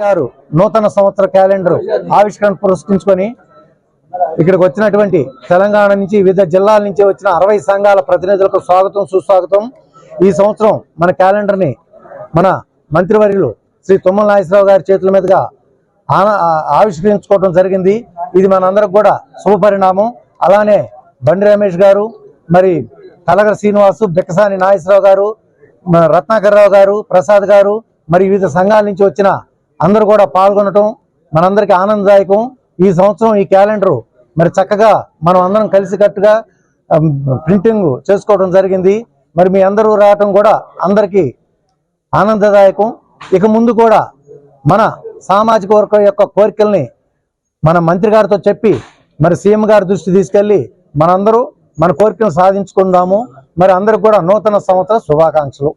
గారు నూతన సంవత్సర క్యాలెండర్ ఆవిష్కరణ పురస్కరించుకొని ఇక్కడికి వచ్చినటువంటి తెలంగాణ నుంచి వివిధ జిల్లాల నుంచి వచ్చిన అరవై సంఘాల ప్రతినిధులకు స్వాగతం సుస్వాగతం. ఈ సంవత్సరం మన క్యాలెండర్ని మన మంత్రివర్యులు శ్రీ తుమ్మల నాగేశ్వరరావు గారి చేతుల మీదుగా ఆ- ఆవిష్కరించుకోవడం జరిగింది. ఇది మనందరికి కూడా శుభపరిణామం అలానే బండి రమేష్ గారు మరి కలగర శ్రీనివాసు బిక్కసాని నాగేశ్వరరావు గారు మన రత్నాకర్రావు గారు ప్రసాద్ గారు మరి వివిధ సంఘాల నుంచి వచ్చిన అందరూ కూడా పాల్గొనటం మనందరికీ ఆనందదాయకం. ఈ సంవత్సరం ఈ క్యాలెండరు మరి చక్కగా మనం అందరం కలిసికట్టుగా ప్రింటింగ్ చేసుకోవడం జరిగింది. మరి మీ అందరూ రావటం కూడా అందరికీ ఆనందదాయకం. ఇక ముందు కూడా మన సామాజిక వర్గం యొక్క కోరికల్ని మన మంత్రి గారితో చెప్పి మరి సీఎం గారి దృష్టి తీసుకెళ్ళి మనందరూ మన కోరికను సాధించుకుందాము. మరి అందరికి కూడా నూతన సంవత్సర శుభాకాంక్షలు.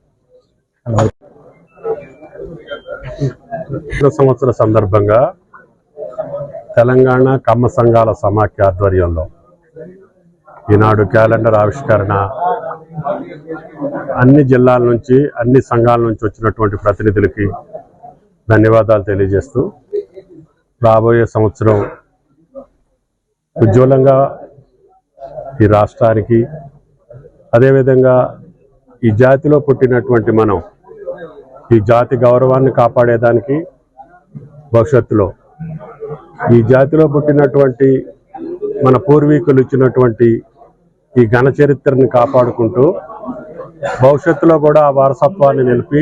సంవత్సర సందర్భంగా తెలంగాణ కమ్మ సంఘాల సమాఖ్య ఆధ్వర్యంలో ఈనాడు క్యాలెండర్ ఆవిష్కరణ అన్ని జిల్లాల నుంచి అన్ని సంఘాల నుంచి వచ్చినటువంటి ప్రతినిధులకి ధన్యవాదాలు తెలియజేస్తూ రాబోయే సంవత్సరం ఉజ్వలంగా ఈ రాష్ట్రానికి అదేవిధంగా ఈ జాతిలో పుట్టినటువంటి మనం ఈ జాతి గౌరవాన్ని కాపాడేదానికి భవిష్యత్తులో. ఈ జాతిలో పుట్టినటువంటి మన పూర్వీకులు ఇచ్చినటువంటి ఈ ఘన చరిత్రని కాపాడుకుంటూ భవిష్యత్తులో కూడా ఆ వారసత్వాన్ని నిలిపి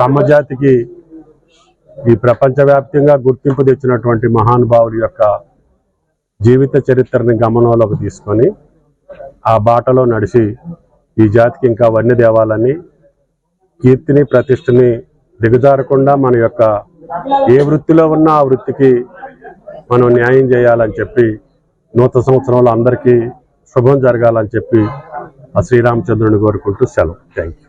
కమ్మ జాతికి ఈ ప్రపంచవ్యాప్తంగా గుర్తింపు తెచ్చినటువంటి మహానుభావుల యొక్క జీవిత చరిత్రని గమనంలోకి తీసుకొని ఆ బాటలో నడిచి ఈ జాతికి ఇంకా వన్య దేవాలని కీర్తిని ప్రతిష్టని దిగజారకుండా మన యొక్క ఏ వృత్తిలో ఉన్నా ఆ వృత్తికి మనం న్యాయం చేయాలని చెప్పి నూతన సంవత్సరంలో అందరికీ శుభం జరగాలని చెప్పి ఆ శ్రీరామచంద్రుని కోరుకుంటూ సెలవు. Thank you